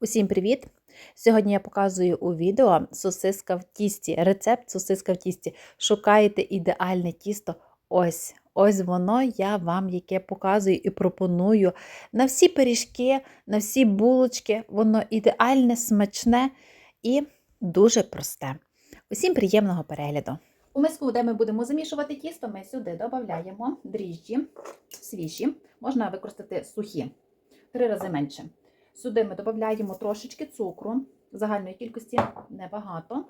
Усім привіт! Сьогодні я показую у відео сосиска в тісті. Рецепт сосиска в тісті. Шукаєте ідеальне тісто. Ось, ось воно я вам яке показую і пропоную на всі пиріжки, на всі булочки. Воно ідеальне, смачне і дуже просте. Усім приємного перегляду! У миску, де ми будемо замішувати тісто, ми сюди додаємо дріжджі свіжі. Можна використати сухі, три рази менше. Сюди ми додаємо трошечки цукру, загальної кількості небагато.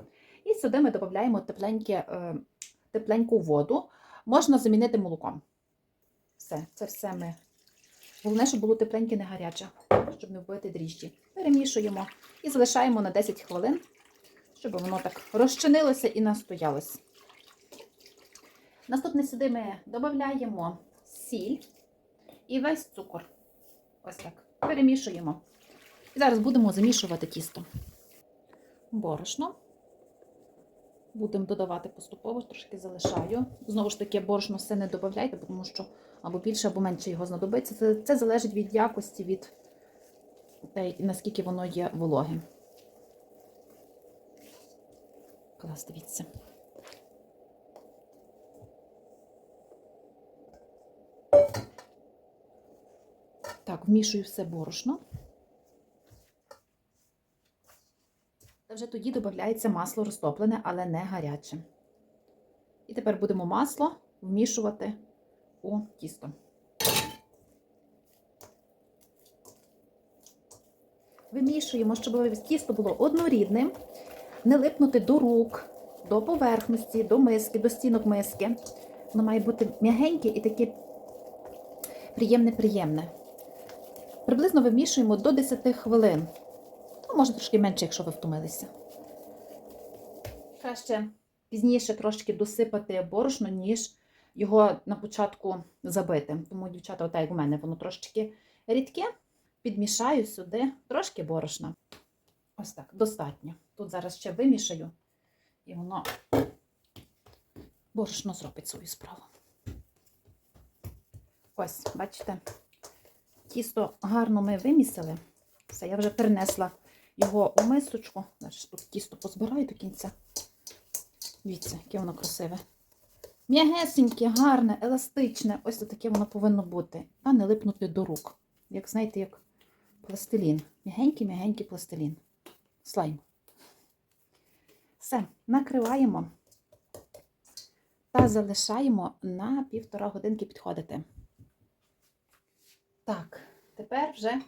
І сюди ми додаємо е, тепленьку воду. Можна замінити молоком. Все, це все ми. Головне, щоб було тепленьке, не гаряче, щоб не вбити дріжджі. Перемішуємо і залишаємо на 10 хвилин, щоб воно так розчинилося і настоялось. Наступне сюди ми додаємо сіль і весь цукор. Ось так. Перемішуємо. І зараз будемо замішувати тісто. Борошно. Будемо додавати поступово, трошки залишаю. Знову ж таки, борошно все не додавайте, тому що або більше, або менше його знадобиться. Це, це залежить від якості, від те, наскільки воно є вологим. Клас, дивіться. Так, вмішую все борошно. Вже тоді додається масло розтоплене, але не гаряче. І тепер будемо масло вмішувати у тісто. Вимішуємо, щоб тісто було однорідним, не липнути до рук, до поверхності, до миски, до стінок миски. Воно має бути м'ягеньке і таке приємне-приємне. Приблизно вимішуємо до 10 хвилин. Може трошки менше, якщо ви втомилися. Краще пізніше трошки досипати борошно, ніж його на початку забити. Тому, дівчата, отак як у мене, воно трошечки рідке. Підмішаю сюди трошки борошна. Ось так, достатньо. Тут зараз ще вимішаю, і воно борошно зробить свою справу. Ось, бачите, тісто гарно ми вимісили. Все, я вже перенесла його у мисочку. Зараз тут тісто позбираю до кінця. Дивіться, яке воно красиве. М'ягесеньке, гарне, еластичне. Ось таке воно повинно бути. А не липнути до рук. Як знаєте, як пластилін. М'ягенький-м'ягенький пластилін. Слайм. Все, накриваємо та залишаємо на півтора годинки підходити. Так, тепер вже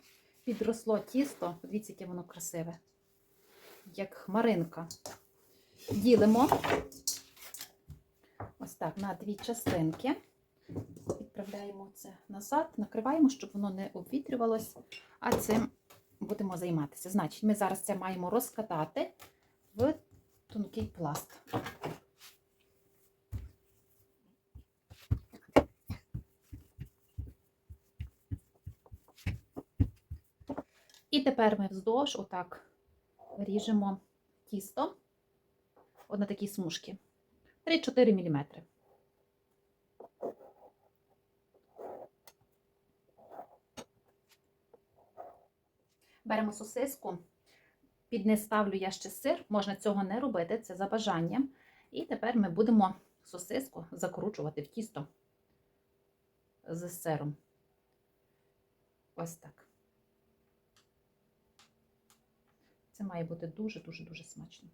підросло тісто. Подивіться, яке воно красиве. Як хмаринка. Ділимо ось так на дві частинки. Відправляємо це назад, накриваємо, щоб воно не обвітрювалось, а цим будемо займатися. Значить, ми зараз це маємо розкатати в тонкий пласт. І тепер ми вздовж отак ріжемо тісто от на такі смужки. 3-4 мм. Беремо сосиску, під не ставлю я ще сир, можна цього не робити, це за бажанням. І тепер ми будемо сосиску закручувати в тісто з сиром. Ось так. Це має бути дуже-дуже-дуже смачно.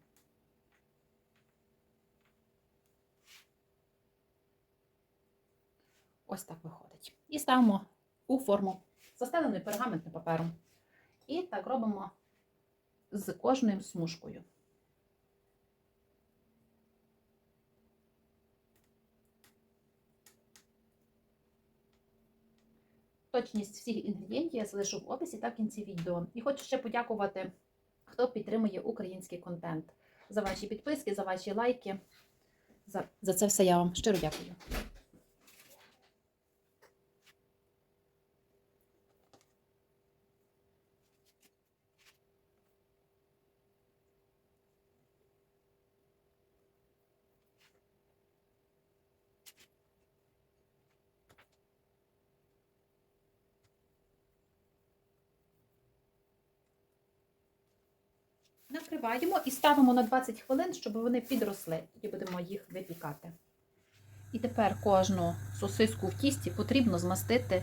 Ось так виходить. І ставимо у форму застеленою пергаментним папером. І так робимо з кожною смужкою. Точність всіх інгредієнтів я залишу в описі та в кінці відео. І хочу ще подякувати, хто підтримує український контент. За ваші підписки, за ваші лайки. За, за це все я вам щиро дякую. Накриваємо і ставимо на 20 хвилин, щоб вони підросли. Тоді будемо їх випікати. І тепер кожну сосиску в тісті потрібно змастити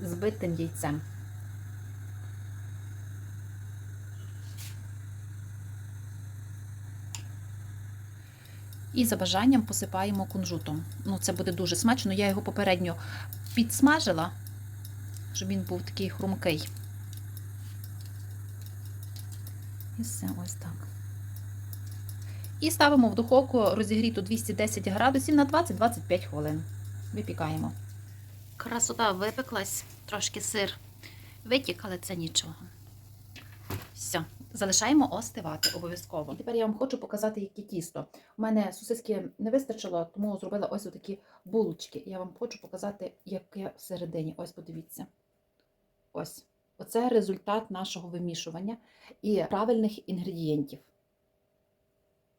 збитим яйцем. І за бажанням посипаємо кунжутом. Ну, це буде дуже смачно. Я його попередньо підсмажила, щоб він був такий хрумкий. І все ось так. І ставимо в духовку розігріту 210 градусів на 20-25 хвилин. Випікаємо. Красота випеклась, трошки сир витік, але це нічого. Все, залишаємо остивати обов'язково. І тепер я вам хочу показати, яке тісто. У мене сосиски не вистачило, тому зробила ось такі булочки. Я вам хочу показати, яке всередині. Ось подивіться. Ось. Оце результат нашого вимішування і правильних інгредієнтів.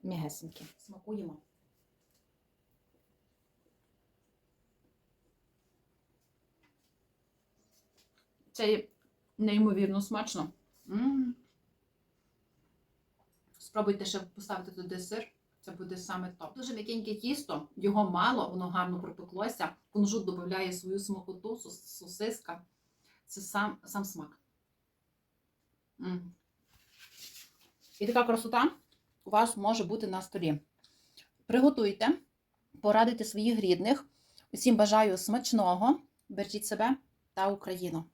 М'ягесенькі. Смакуємо. Це неймовірно смачно. М. Спробуйте ще поставити туди сир. Це буде саме топ. Дуже м'якеньке тісто, його мало, воно гарно пропеклося. Кунжут додає свою смакоту, сос- сосиска. Це сам, сам смак. М. І така красота у вас може бути на столі. Приготуйте, порадуйте своїх рідних. Усім бажаю смачного. Бережіть себе та Україну!